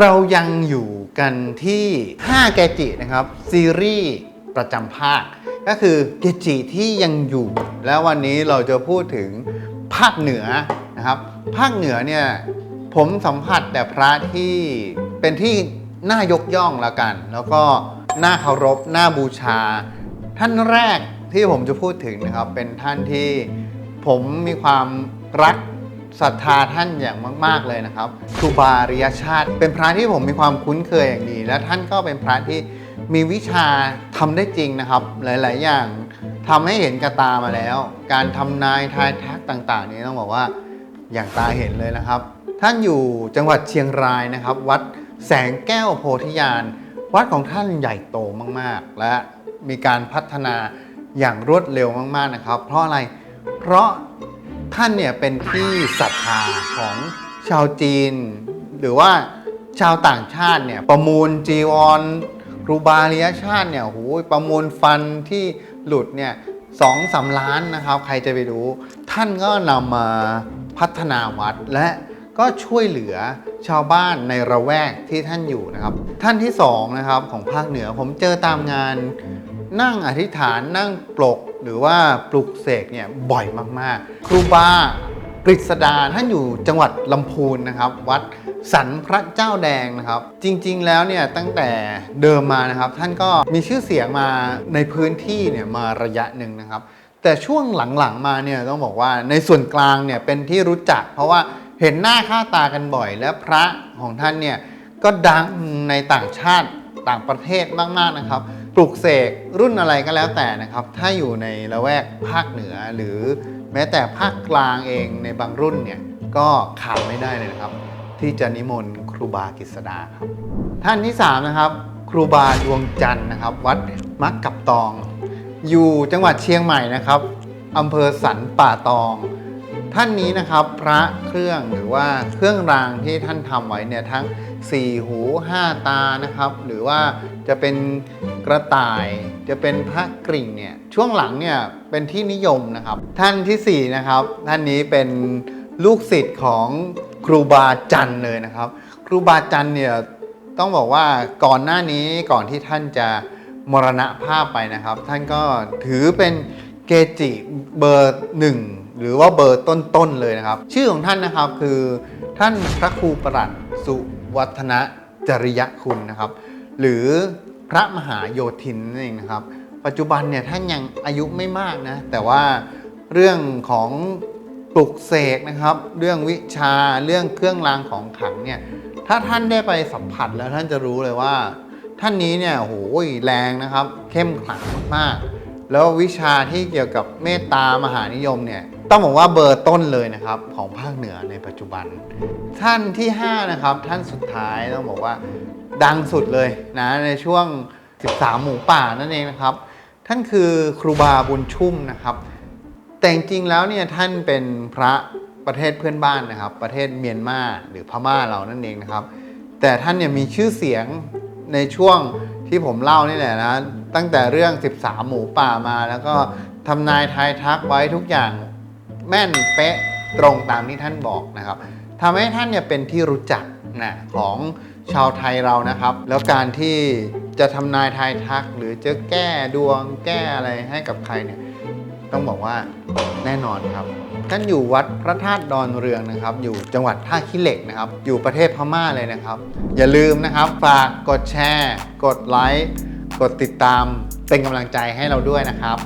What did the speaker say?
เรายังอยู่กันที่5เกจินะครับ ซีรีส์ประจำภาค ก็คือเกจิที่ยังอยู่ แล้ววันนี้เราจะพูดถึงภาคเหนือนะครับ ภาคเหนือเนี่ยผมสัมผัสแต่พระที่เป็นที่น่ายกย่องละกัน แล้วก็น่าเคารพน่าบูชา ท่านแรกที่ผมจะพูดถึงนะครับ เป็นท่านที่ผมมีความรัก ศรัทธาท่านอย่างมาก ๆเลยนะครับครูบาริยชาติ เป็นพระที่ผมมีความคุ้นเคยอย่างดี และท่านก็เป็นพระที่มีวิชาทำได้จริงนะครับ หลาย ๆ อย่างทำให้เห็นกระตามาแล้ว การทำนายทายทักต่าง ๆ นี้ต้องบอกว่าอย่างตาเห็นเลยนะครับ ท่านอยู่จังหวัดเชียงรายนะครับ วัดแสงแก้วโพธิญาณวัดของท่านใหญ่โตมาก ๆ และมีการพัฒนาอย่างรวดเร็วมาก ๆ นะครับ เพราะอะไร เพราะ ท่านเนี่ยเป็นที่ศรัทธาของชาวจีน หรือว่าชาวต่างชาติเนี่ยประมูลจีวรครูบาริยชาติเนี่ยโอ้โหประมูลฟันที่หลุดเนี่ยสองสามล้านนะครับ ใครจะไปรู้ ท่านก็นำมาพัฒนาวัดและก็ช่วยเหลือชาวบ้านในระแวกที่ท่านอยู่นะครับ ท่านที่สองนะครับของภาคเหนือผมเจอตามงานนั่งอธิษฐานนั่งปลก หรือว่าปลุกเสกเนี่ยบ่อยมากๆ ครูบากฤษดาท่านอยู่จังหวัดลำพูนนะครับ วัดสันพระเจ้าแดงนะครับ จริงๆแล้วเนี่ยตั้งแต่เดิมมานะครับ ท่านก็มีชื่อเสียงมาในพื้นที่เนี่ยมาระยะหนึ่งนะครับ แต่ช่วงหลังๆมาเนี่ยต้องบอกว่าในส่วนกลางเนี่ยเป็นที่รู้จัก เพราะว่าเห็นหน้าค่าตากันบ่อย และพระของท่านเนี่ยก็ดังในต่างชาติต่างประเทศมากๆนะครับ ปลุกเสกรุ่นอะไรก็แล้วแต่นะครับ ถ้าอยู่ในละแวกภาคเหนือ หรือแม้แต่ภาคกลางเองในบางรุ่นเนี่ยก็ขาดไม่ได้เลยนะครับ ที่จะนิมนต์ครูบากฤษดาครับ ท่านที่3นะครับครูบาดวงจันทร์นะครับ วัดมักกับตอง อยู่จังหวัดเชียงใหม่นะครับอำเภอสันป่าตอง ท่านนี้นะครับพระเครื่องหรือว่าเครื่องรางที่ท่านทำไว้เนี่ยทั้ง 4 หู 5 ตานะครับ หรือว่าจะเป็น กระต่าย จะเป็นพระกริ่งเนี่ยช่วงหลังเนี่ยเป็นที่นิยมนะครับ ท่านทีสี่ 4 นะครับ ท่านนี้เป็นลูกศิษย์ของครูบาจันเลยนะครับ ครูบาจันเนี่ยต้องบอกว่าก่อนหน้านี้ก่อนที่ท่านจะมรณภาพไปนะครับ ท่านก็ถือเป็นเกจิเบอร์หนึ่งหรือว่าเบอร์ต้นๆเลยนะครับ ชื่อของท่านนะครับคือท่านพระครูประหลัดสุวัฒนจริยคุณนะครับ หรือ พระมหาโยธินนั่นเองนะครับ ปัจจุบันเนี่ยท่านยังอายุไม่มากนะ แต่ว่าเรื่องของปลุกเสกนะครับ เรื่องวิชาเรื่องเครื่องรางของขลังเนี่ยถ้าท่านได้ไปสัมผัสแล้วท่านจะรู้เลยว่า ท่านนี้เนี่ยโอ้โหแรงนะครับ เข้มขลังมากๆแล้ววิชาที่เกี่ยวกับเมตตามหานิยมเนี่ยต้องบอกว่าเบอร์ต้นเลยนะครับของภาคเหนือในปัจจุบัน ท่านที่5นะครับท่านสุดท้ายต้องบอกว่า ดังสุดเลยนะในช่วง 13 หมูป่านั่นเองนะครับ ท่านคือครูบาบุญชุ่มนะครับ แต่จริงๆแล้วเนี่ยท่านเป็นพระประเทศเพื่อนบ้านนะครับ ประเทศเมียนมาหรือพม่าเรานั่นเองนะครับ แต่ท่านเนี่ยมีชื่อเสียงในช่วงที่ผมเล่านี่แหละนะตั้งแต่เรื่อง 13 หมูป่ามาแล้วก็ทำนายทายทักไว้ทุกอย่างแม่นเป๊ะตรงตามที่ท่านบอกนะครับทำให้ท่านเนี่ยเป็นที่รู้จักนะของ ชาวไทยเรานะครับ แล้วการที่จะทำนายทายทัก หรือจะแก้ดวงแก้อะไรให้กับใครเนี่ยต้องบอกว่าแน่นอนครับท่านอยู่วัดพระธาตุดอนเรืองนะครับ อยู่จังหวัดท่าขี้เหล็กนะครับ อยู่ประเทศพม่าเลยนะครับ อย่าลืมนะครับ ฝากกดแชร์ กดไลค์กดติดตามเป็นกำลังใจให้เราด้วยนะครับ